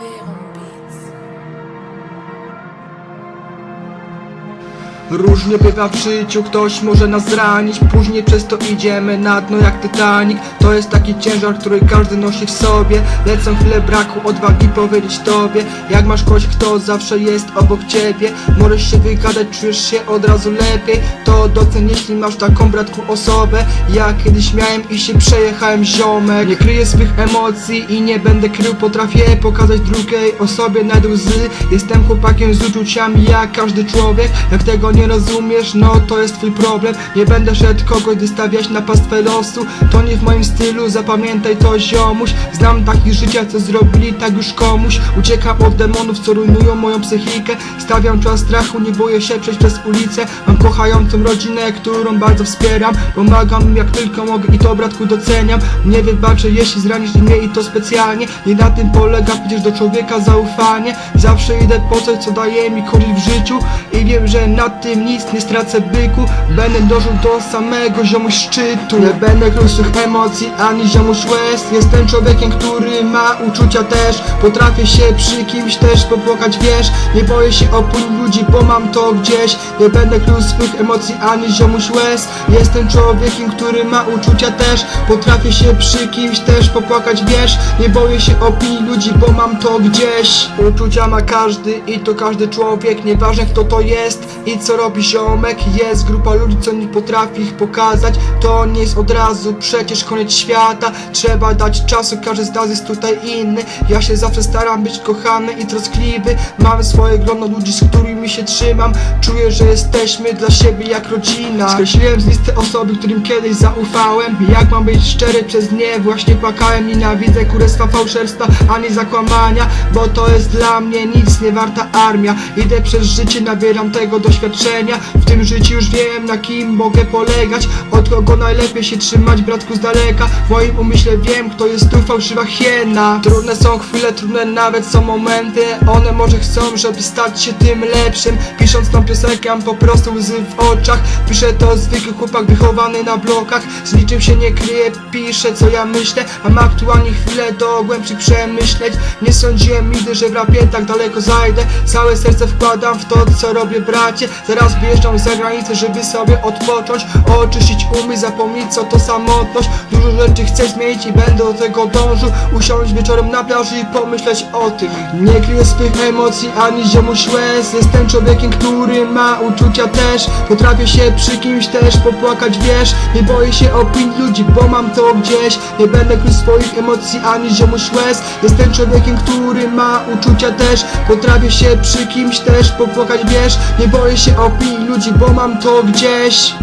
We're on beats Różnie bywa w życiu, ktoś może nas zranić. Później przez to idziemy na dno jak Titanic. To jest taki ciężar, który każdy nosi w sobie. Lecą chwile braku odwagi powiedzieć tobie. Jak masz kogoś, kto zawsze jest obok ciebie? Możesz się wygadać, czujesz się od razu lepiej. To docen, jeśli masz taką bratku osobę. Ja kiedyś miałem i się przejechałem ziomek. Nie kryję swych emocji i nie będę krył. Potrafię pokazać drugiej osobie na łzy. Jestem chłopakiem z uczuciami jak każdy człowiek. Jak tego nie rozumiesz, no to jest twój problem. Nie będę szedł kogoś wystawiać na pastwę losu. To nie w moim stylu, zapamiętaj to ziomuś. Znam takich życia, co zrobili tak już komuś. Uciekam od demonów, co rujnują moją psychikę. Stawiam czas strachu, nie boję się przejść przez ulicę. Mam kochającą rodzinę, którą bardzo wspieram. Pomagam im jak tylko mogę i to bratku doceniam. Nie wybaczę, jeśli zranisz mnie i to specjalnie. Nie na tym polega przecież do człowieka zaufanie. Zawsze idę po coś, co daje mi korzyść w życiu. I wiem, że na tym nic nie stracę byku. Będę dążył do samego ziomuś szczytu. Nie będę krył swych emocji, ani ziomuś łez Jestem człowiekiem, który ma uczucia też. Potrafię się przy kimś też popłakać, wiesz. Nie boję się opinii ludzi, bo mam to gdzieś. Nie będę krył swych emocji, ani ziomuś łez Jestem człowiekiem, który ma uczucia też. Potrafię się przy kimś też popłakać, wiesz. Nie boję się opinii ludzi, bo mam to gdzieś. Uczucia ma każdy i to każdy człowiek. Nieważne kto to jest i co robi ziomek. Jest grupa ludzi, co nie potrafi ich pokazać. To nie jest od razu przecież koniec świata. Trzeba dać czasu, każdy z nas jest tutaj inny. Ja się zawsze staram być kochany i troskliwy. Mam swoje grono ludzi, z którymi się trzymam. Czuję, że jesteśmy dla siebie jak rodzina. Skreśliłem z listy osoby, którym kiedyś zaufałem. Jak mam być szczery przez nie? Właśnie płakałem. Nienawidzę kurestwa fałszerstwa, ani zakłamania Bo to jest dla mnie nic nie warta armia. Idę przez życie, nabieram tego doświadczenia W tym życiu już wiem na kim mogę polegać. Od kogo najlepiej się trzymać bratku z daleka. W moim umyśle wiem kto jest tu fałszywa hiena. Trudne są chwile, trudne nawet są momenty. One może chcą, żeby stać się tym lepszym. Pisząc tą piosenkę mam po prostu łzy w oczach. Piszę to zwykły chłopak wychowany na blokach. Z niczym się nie kryję, piszę co ja myślę. Mam aktualnie chwilę do głębszych przemyśleć Nie sądziłem nigdy, że w rapie tak daleko zajdę. Całe serce wkładam w to co robię bracie Zaraz wyjeżdżam za granicę, żeby sobie odpocząć Oczyścić umysł, zapomnieć co to samotność. Dużo rzeczy chcę zmienić i będę do tego dążył. Usiąść wieczorem na plaży i pomyśleć o tym. Nie kryję swych emocji ani ziomuś łez Jestem człowiekiem, który ma uczucia też. Potrafię się przy kimś też popłakać, wiesz. Nie boję się opinii ludzi, bo mam to gdzieś. Nie będę krył swoich emocji ani ziomuś łez Jestem człowiekiem, który ma uczucia też. Potrafię się przy kimś też popłakać, wiesz. Nie boję się opinii ludzi, bo mam to gdzieś